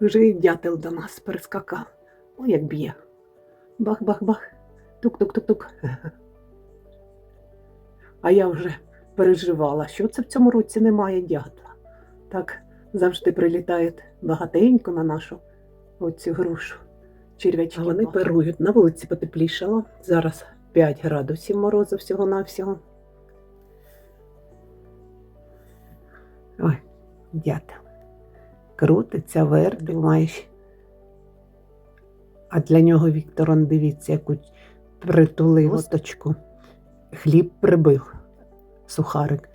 Вже і дятел до нас перескакав. Ой, як б'є. Бах-бах-бах. Тук-тук-тук-тук. А я вже переживала, що це в цьому році немає дятла. Так завжди прилітають багатенько на нашу оцю грушу. Черв'ячки. Вони перують. На вулиці потеплішало. Зараз 5 градусів морозу всього-навсього. Ой, дятел. Крутиться, вертить, маєш. А для нього Віктор, он дивіться, яку притулив осточку. Хліб прибив, сухарик.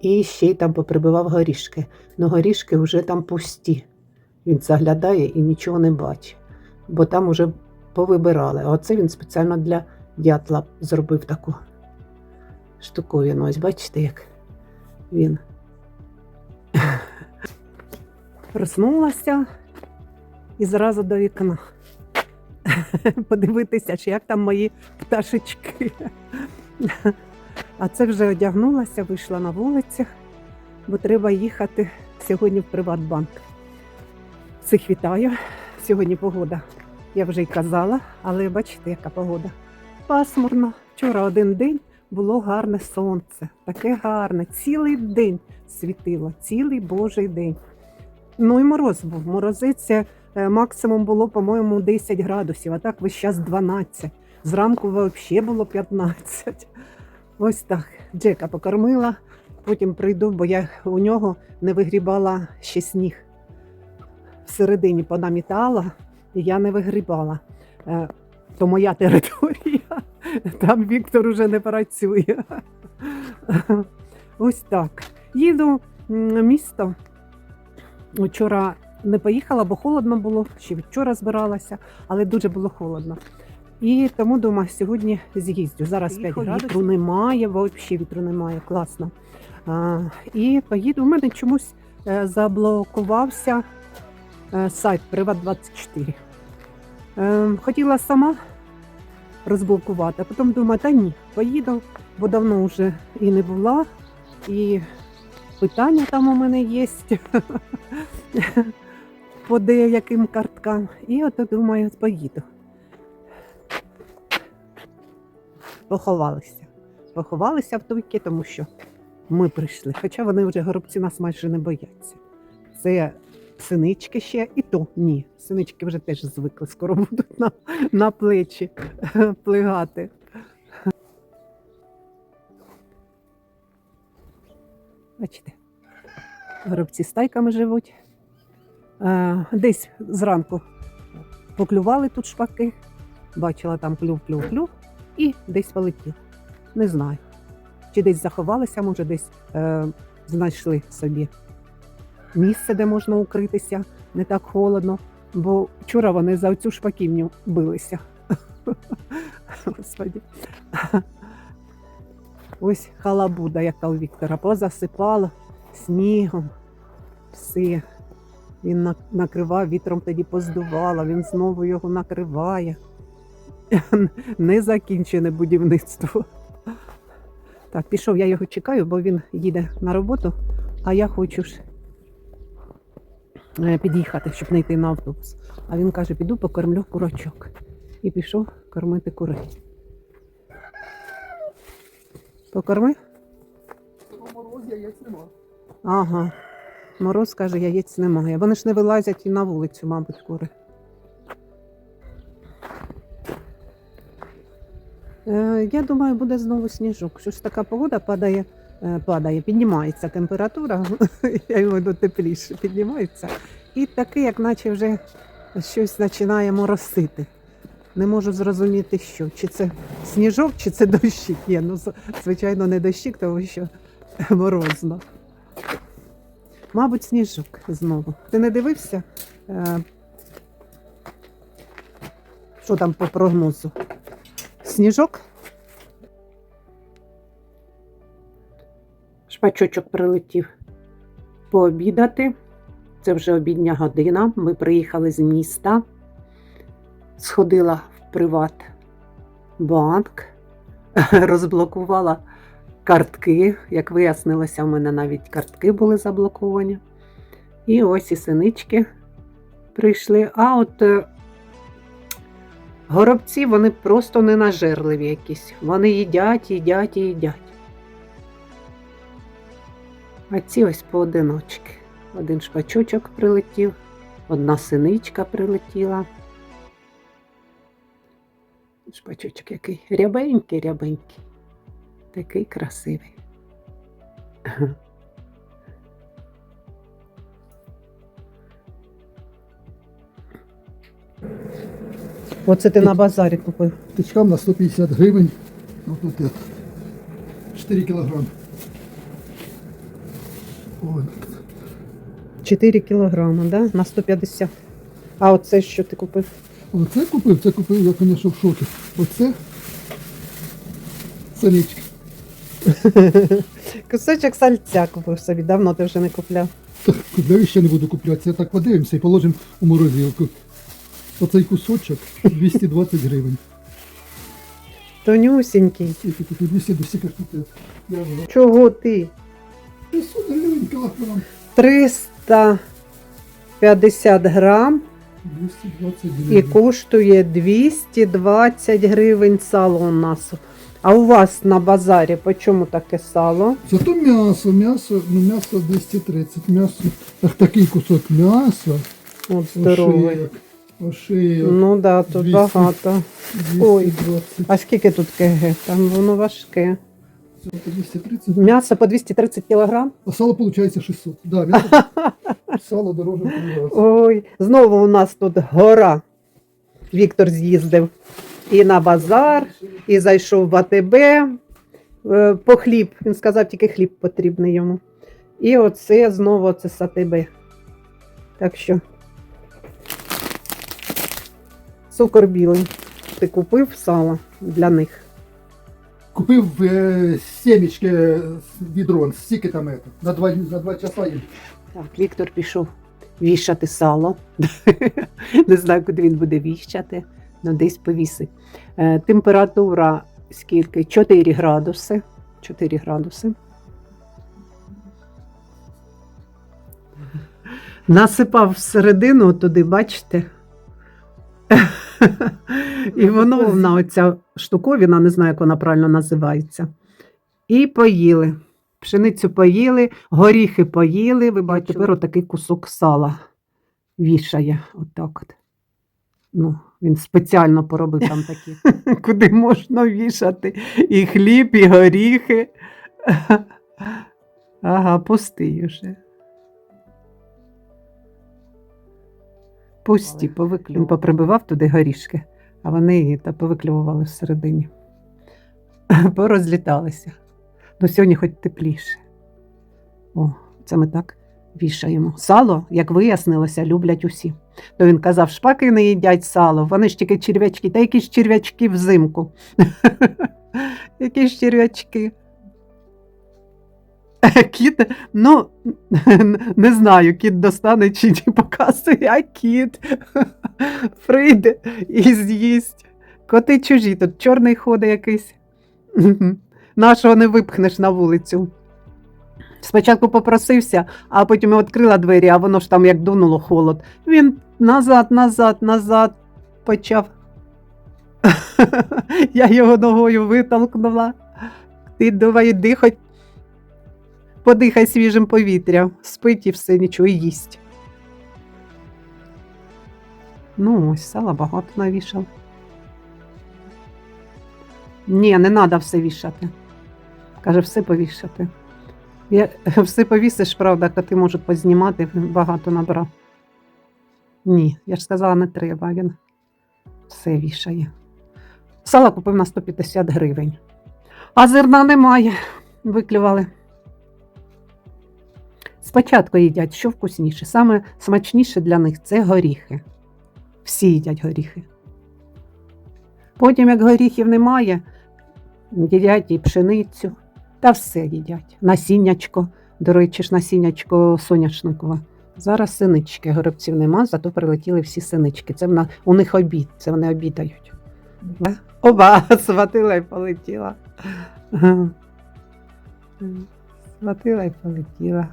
І ще й там поприбивав горішки. Ну горішки вже там пусті. Він заглядає і нічого не бачить, бо там уже повибирали. А оце він спеціально для дятла зробив таку штуковину. Ось бачите, як він. Проснулася і зразу до вікна. Подивитися, чи як там мої пташечки. А це вже одягнулася, вийшла на вулицю, бо треба їхати сьогодні в Приватбанк. Всіх вітаю. Сьогодні погода. Я вже й казала, але бачите, яка погода. Пасмурно. Вчора один день було гарне сонце. Таке гарне. Цілий день світило, цілий божий день. Ну і мороз був. Морозиться е, максимум було, по-моєму, 10 градусів, а так весь час 12. Зранку взагалі було 15. Ось так. Джека покормила, потім прийду, бо я у нього не вигрібала ще сніг. Всередині понамітала, і я не вигрібала. Е, То моя територія. Там Віктор уже не працює. Ось так. Їду м, місто. Вчора не поїхала, бо холодно було, ще вчора збиралася, але дуже було холодно. І тому думаю, сьогодні з'їздю. Зараз 5 градусів. Вітру немає, взагалі вітру немає, класно. А, і поїду. У мене чомусь е, заблокувався е, сайт Приват24. Е, хотіла сама розблокувати, а потім думаю, та ні, поїду, бо давно вже і не була, і питання там у мене є по деяким карткам. І от думаю, поїду. Поховалися. Поховалися в туйки, тому що ми прийшли. Хоча вони вже горобці нас майже не бояться. Це синички ще, і то ні. Синички вже теж звикли, скоро будуть на, на плечі плигати. Бачите, горобці стайками живуть. Десь зранку поклювали тут шпаки, бачила там клюв-клюв-клюв і десь полетів. Не знаю. Чи десь заховалися, може, десь е, знайшли собі місце, де можна укритися, не так холодно, бо вчора вони за цю шпаківню билися. Господи. Ось халабуда, яка у Віктора, позасипала снігом. Все. Він накривав, вітром тоді поздувало, він знову його накриває. Незакінчене будівництво. Так, пішов, я його чекаю, бо він їде на роботу, а я хочу ж е, під'їхати, щоб не йти на автобус. А він каже, піду покормлю курочок. І пішов кормити курей. Покормив? Мороз яєць нема. Ага. Мороз каже, яєць немає. Вони ж не вилазять і на вулицю, мабуть, кури. Е, я думаю, буде знову сніжок. Що ж така погода падає, е, падає, піднімається температура, я йому тепліше піднімається. І таке, як наче вже щось починає моросити. Не можу зрозуміти, що. Чи це сніжок, чи це дощик. Ні, ну, звичайно, не дощик, тому що морозно. Мабуть, сніжок знову. Ти не дивився? Е, Що там по прогнозу? Сніжок? Шпачочок прилетів пообідати. Це вже обідня година. Ми приїхали з міста. Сходила в Приватбанк, розблокувала картки. Як вияснилося, в мене навіть картки були заблоковані. І ось і синички прийшли. А от е, горобці вони просто ненажерливі якісь. Вони їдять, їдять і їдять. А ці ось поодиночки. Один шпачочок прилетів, одна синичка прилетіла. Шпачочок який рябенький, рябенький. Такий красивий. Оце ти на базарі купив. Птичкам на 150 гривень. Ну, тут это, 4 кілограм. Ой, 4 кілограми, да? На 150. А оце що ти купив? Оце купив, це купив, я, звісно, в шокі. Оце санички. Кусочок сальця купив собі, давно ти вже не купляв. Так, ще не буду купляти. Це так подивимося і положимо у морозилку. Оцей кусочок 220 гривень. Тонюсінький. Скільки тут 200 до стільки. Я Чого ти? 500 гривень кілограм. 350 грам 220 і коштує 220 гривень сало у нас. А у вас на базарі по чому таке сало? Зато м'ясо, м'ясо, ну м'ясо 230, м'ясо, так, такий кусок м'яса, От здоровий. ошийок, ошийок, Ну да, тут 200. багато. ой. 220, А скільки тут КГ? Там воно важке. Це по 230, М'ясо по 230 кілограм? а сало виходить 600. Да, м'ясо, сало дороже в три рази. Ой, знову у нас тут гора. Віктор з'їздив і на базар, і зайшов в АТБ е, по хліб. Він сказав, тільки хліб потрібний йому. І оце знову це з АТБ. Так що цукор білий. Ти купив сало для них. Купив е, семечки відро, стільки там это, на два, на два часа їм. Так, Віктор пішов вішати сало. Не знаю, куди він буде віщати, але десь повісить. Е, температура скільки? 4 градуси. 4 градуси. Насипав всередину туди, бачите? І воно вона оця штуковина, не знаю, як вона правильно називається. І поїли. Пшеницю поїли, горіхи поїли. Ви бачите, тепер отакий кусок сала вішає. Отак от. Ну, він спеціально поробив там такі, куди можна вішати і хліб, і горіхи. Ага, пустий уже. Пусті, повиклював. Він поприбивав туди горішки, а вони та повиклювали всередині. Порозліталися. Ну, сьогодні хоч тепліше. О, це ми так вішаємо. Сало, як вияснилося, люблять усі. То він казав, шпаки не їдять сало, вони ж тільки черв'ячки, та якісь черв'ячки взимку. Якісь черв'ячки. Кіт, ну, не знаю, кіт достане чи не показує, а кіт прийде і з'їсть. Коти чужі, тут чорний ходить якийсь. Нашого не випхнеш на вулицю. Спочатку попросився, а потім відкрила двері, а воно ж там як дунуло холод. Він назад, назад, назад почав. Я його ногою витолкнула. Ти давай йди, хоч подихай свіжим повітрям, спить і все, нічого їсть. Ну, ось сала багато навішав. Ні, не треба все вішати. Каже, все повішати. Я, все повісиш, правда, коти можуть познімати, багато набрав. Ні, я ж сказала, не треба, він все вішає. Сало купив на 150 гривень. А зерна немає, виклювали. Спочатку їдять, що вкусніше. Саме смачніше для них це горіхи. Всі їдять горіхи. Потім, як горіхів немає, їдять і пшеницю, та все їдять. Насіннячко, до речі, ж насіннячко соняшникове. Зараз синички, горобців нема, зато прилетіли всі синички. Це вона, у них обід, це вони обідають. Оба, схватила і полетіла. Схватила і полетіла.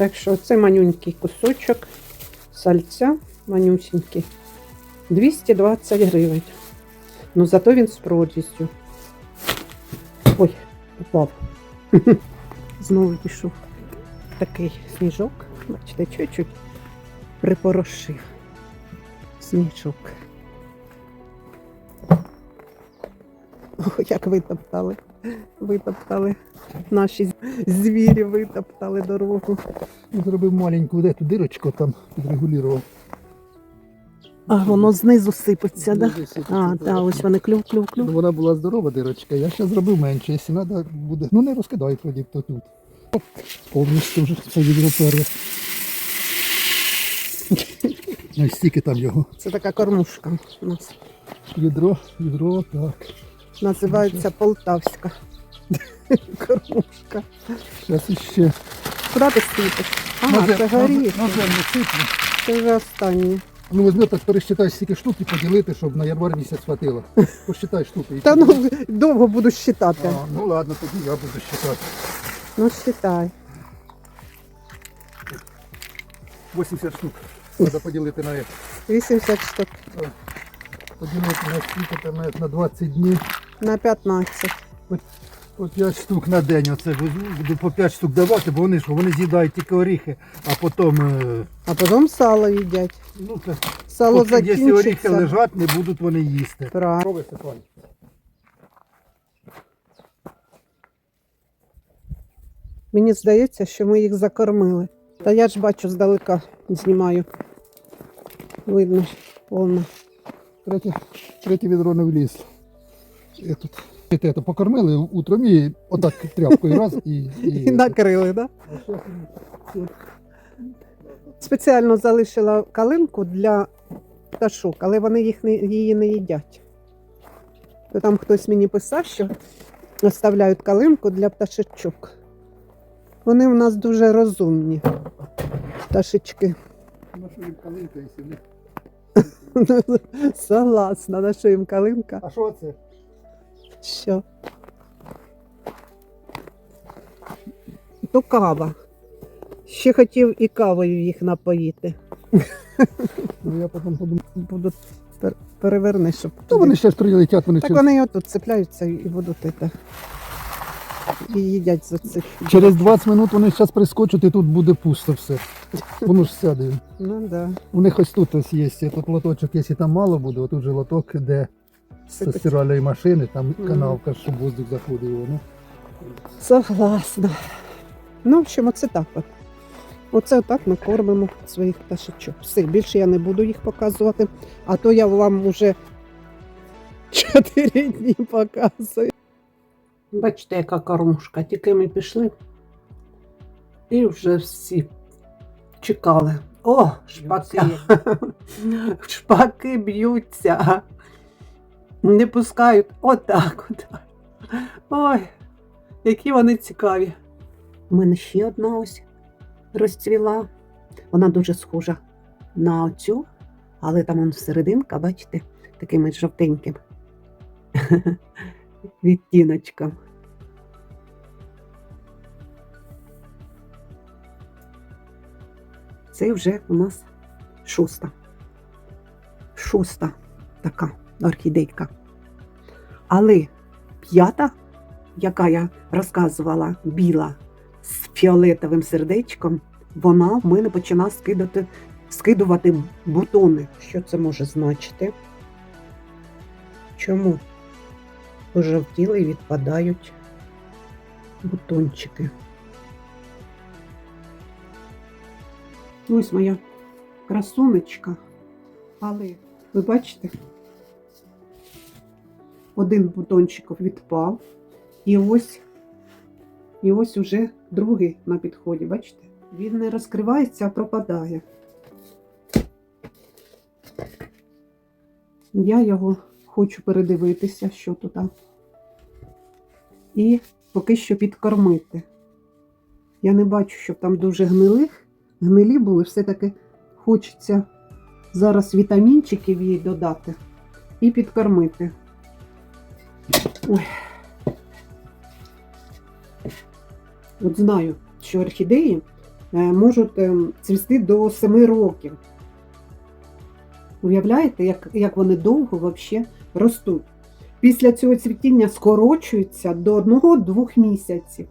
Так що це манюнький кусочок сальця, манюсінький. 220 гривень. Ну зато він з прорізю. Ой, упав. Знову пішов такий сніжок. Бачите, чуть-чуть припорошив. Сніжок. О, як витоптали. Витоптали. Наші звірі витоптали дорогу. Зробив маленьку де ту дирочку, там підрегулював. А воно знизу сипеться, да? А, так. так, ось вони клюв, клюв, Ну. Вона була здорова дирочка, я ще зробив менше, якщо треба буде. Ну не розкидай тоді то тут. Повністю вже це відро пере. Ну, стільки там його. Це така кормушка у нас. Відро, відро, так. Називається Полтавська. Кормушка. Зараз іще. Куди ти сипиш? Ага, це горіх. Ножем не сиплю. Це вже останнє. Ну візьми так пересчитай стільки штук і поділити, щоб на январ місяць хватило. Посчитай штуки. Та ну довго буду считати. А, ну ладно, тоді я буду считати. Ну считай. 80 штук. Треба поділити на 80 штук поділити на скільки там на- на 20 днів. на 15. По 5 штук на день. Оце буду по 5 штук давати, бо вони що, вони з'їдають тільки оріхи, а потім. е, А потім сало їдять. Ну, це, Сало поки, якщо оріхи закінчиться. лежать, не будуть вони їсти. Правильно. Що? Мені здається, що ми їх закормили. Та я ж бачу здалека, знімаю. Видно, повно. Третє, третє відро не вліз. Я тут. То покормили утром і отак тряпкою раз і. і, І накрили, так? Да? Спеціально залишила калинку для пташок, але вони їх не, її не їдять. То там хтось мені писав, що оставляють калинку для пташечок. Вони в нас дуже розумні. Пташечки. Що їм калинка, якщо них- Согласна, на що їм калинка. А що це? Що? То кава. Ще хотів і кавою їх напоїти. Ну я потім подумав. Буду пер- переверни, щоб. То вони ще ж прилетять, вони Так вони і отут цепляються і будуть це. І їдять за цих. Через 20 минут вони зараз прискочать і тут буде пусто все. Воно ж сяде. Ну да. У них ось тут ось є тут лоточок, якщо там мало буде, отут же лоток, де Сипеться. стиральної машини, там канавка, щоб воздух заходив. Ну, Согласна. Ну, в общем, оце так от. Оце отак ми кормимо своїх пташечок. Все, більше я не буду їх показувати, а то я вам вже чотири дні показую. Бачите, яка кормушка. Тільки ми пішли і вже всі чекали. О, шпаки. Шпаки б'ються. Не пускають. Отак, отак. Ой, які вони цікаві. У мене ще одна ось розцвіла. Вона дуже схожа на оцю, але там он серединка, бачите, таким жовтеньким відтіночком. Це вже у нас шоста. Шоста така орхідейка. Але п'ята, яка я розказувала, біла з фіолетовим сердечком, вона в мене почала скидати, скидувати бутони. Що це може значити? Чому? Пожовтіли і відпадають бутончики. Ось моя красунечка. Але ви бачите, один бутончик відпав, і ось, і ось уже другий на підході. Бачите? Він не розкривається, а пропадає. Я його хочу передивитися, що тут. І поки що підкормити. Я не бачу, щоб там дуже гнилих. Гнилі були, все-таки хочеться зараз вітамінчиків їй додати і підкормити. Ой. От знаю, що орхідеї е, можуть ем, цвісти до 7 років. Уявляєте, як, як вони довго вообще ростуть? Після цього цвітіння скорочуються до 1-2 місяців.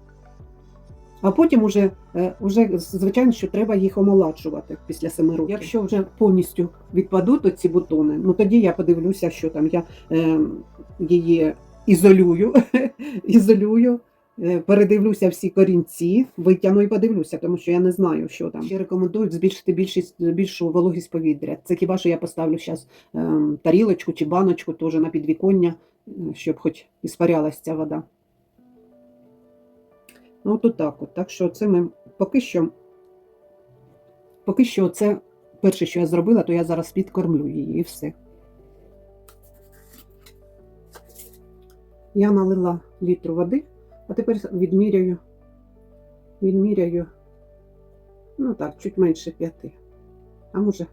А потім уже, е, уже, звичайно, що треба їх омолоджувати після 7 років. Якщо вже повністю відпадуть оці бутони, ну тоді я подивлюся, що там я е, її ізолюю, ізолюю, е, передивлюся всі корінці, витягну і подивлюся, тому що я не знаю, що там. Ще рекомендують збільшити більшість, більшу вологість повітря. Це хіба що я поставлю зараз е, тарілочку чи баночку теж на підвіконня, е, щоб хоч іспарялася ця вода. Ну, от так от. Так що це ми поки що, поки що це перше, що я зробила, то я зараз підкормлю її і все. Я налила літру води, а тепер відміряю, відміряю, ну так, чуть менше п'яти. А може,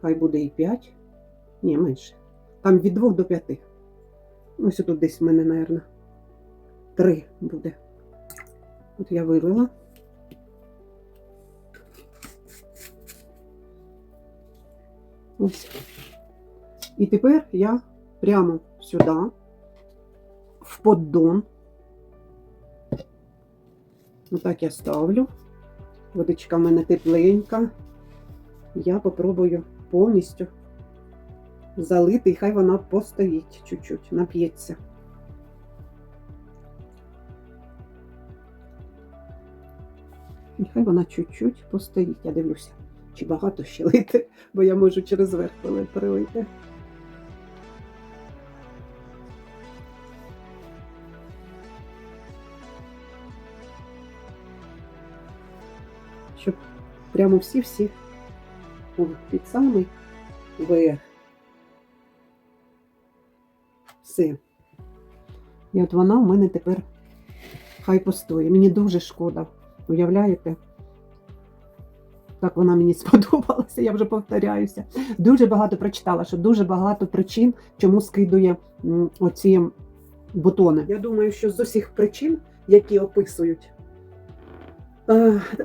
хай буде і п'ять. Ні, менше. Там від двох до п'яти. Ось тут десь в мене, мабуть, три буде. От я вилила. Ось. І тепер я прямо сюди, поддон. Отак я ставлю. Водичка в мене тепленька. Я попробую повністю залити, і хай вона постоїть чуть-чуть, нап'ється. Нехай вона чуть-чуть постоїть. Я дивлюся, чи багато ще лити, бо я можу через верх пере- перелити. Прямо всі-всі під самий верх. Все. І от вона в мене тепер хай постоїть. Мені дуже шкода. Уявляєте? Так вона мені сподобалася, я вже повторяюся. Дуже багато прочитала, що дуже багато причин, чому скидує оці бутони. Я думаю, що з усіх причин, які описують,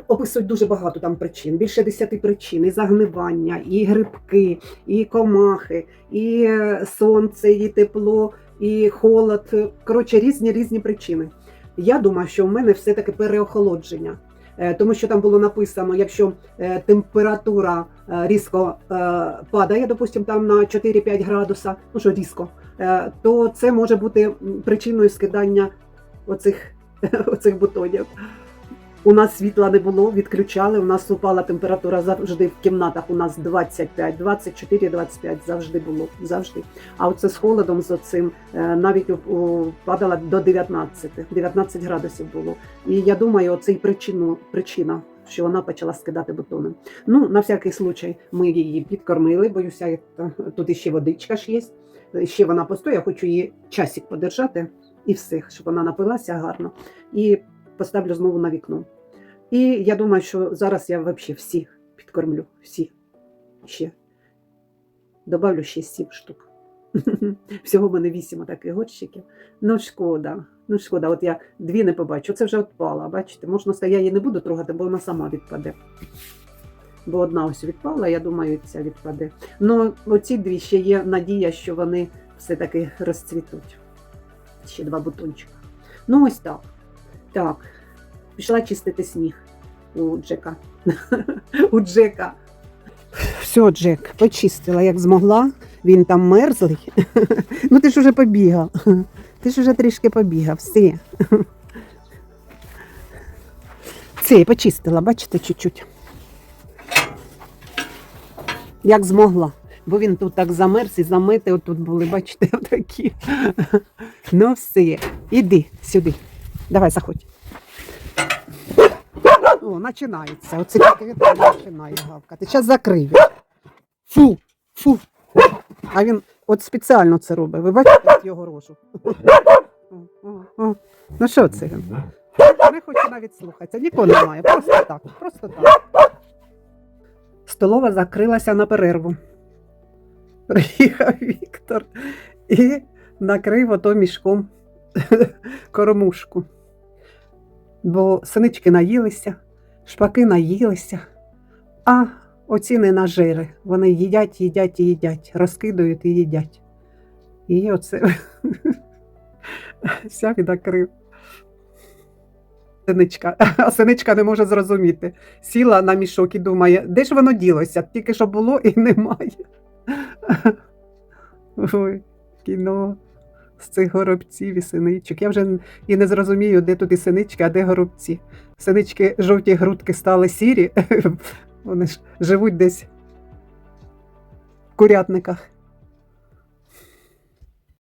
описують дуже багато там причин, більше десяти причин: і загнивання, і грибки, і комахи, і е, сонце, і тепло, і холод. Коротше, різні різні причини. Я думаю, що в мене все-таки переохолодження. Е, Тому що там було написано, якщо е, температура е, різко е, падає, допустимо, там на 4-5 градуса, ну що різко, е, то це може бути причиною скидання оцих, оцих бутонів. У нас світла не було, відключали. У нас упала температура завжди в кімнатах. У нас 25, 24, 25 завжди було. Завжди. А оце з холодом, з оцим е, навіть падала до 19, 19 градусів було. І я думаю, оце і причину, причина, що вона почала скидати бутони. Ну, на всякий случай, ми її підкормили, боюся, тут іще водичка ж є. Ще вона постоє, я хочу її часик подержати і все, щоб вона напилася гарно. І поставлю знову на вікно. І я думаю, що зараз я взагалі всіх підкормлю. Всі. Ще. Добавлю ще сім штук. Всього в мене вісім таких горщиків. Ну, шкода. Ну, шкода, от я дві не побачу. Це вже відпала. Бачите, можна сказати, я її не буду трогати, бо вона сама відпаде. Бо одна ось відпала, я думаю, ця відпаде. Ну, оці дві ще є надія, що вони все-таки розцвітуть. Ще два бутончика. Ну, ось так. Так, пішла чистити сніг у Джека. у Джека. Все, Джек, почистила, як змогла. Він там мерзлий. ну ти ж уже побігав. Ти ж уже трішки побігав. Все. Це почистила, бачите, чуть-чуть. Як змогла. Бо він тут так замерз і замети отут були, бачите, отакі. ну все, іди сюди. Давай, заходь. О, починається. Оце тільки починає гавкати. Зараз закрию. Фу, фу. А він от спеціально це робить. Ви бачите його рожу? Ну що це він? Не хочу навіть слухатися. Нікого немає. Просто так. Просто так. Столова закрилася на перерву. Приїхав Віктор і накрив ото мішком кормушку. Бо синички наїлися, Шпаки наїлися, а оці не нажири. Вони їдять, їдять і їдять, розкидують і їдять. І оце вся відокрив. Синичка. А синичка не може зрозуміти. Сіла на мішок і думає, де ж воно ділося? Тільки що було і немає. Ой, кіно цих горобців і синичок. Я вже і не зрозумію, де тут і синички, а де горобці. Синички жовті грудки стали сірі, вони ж живуть десь в курятниках.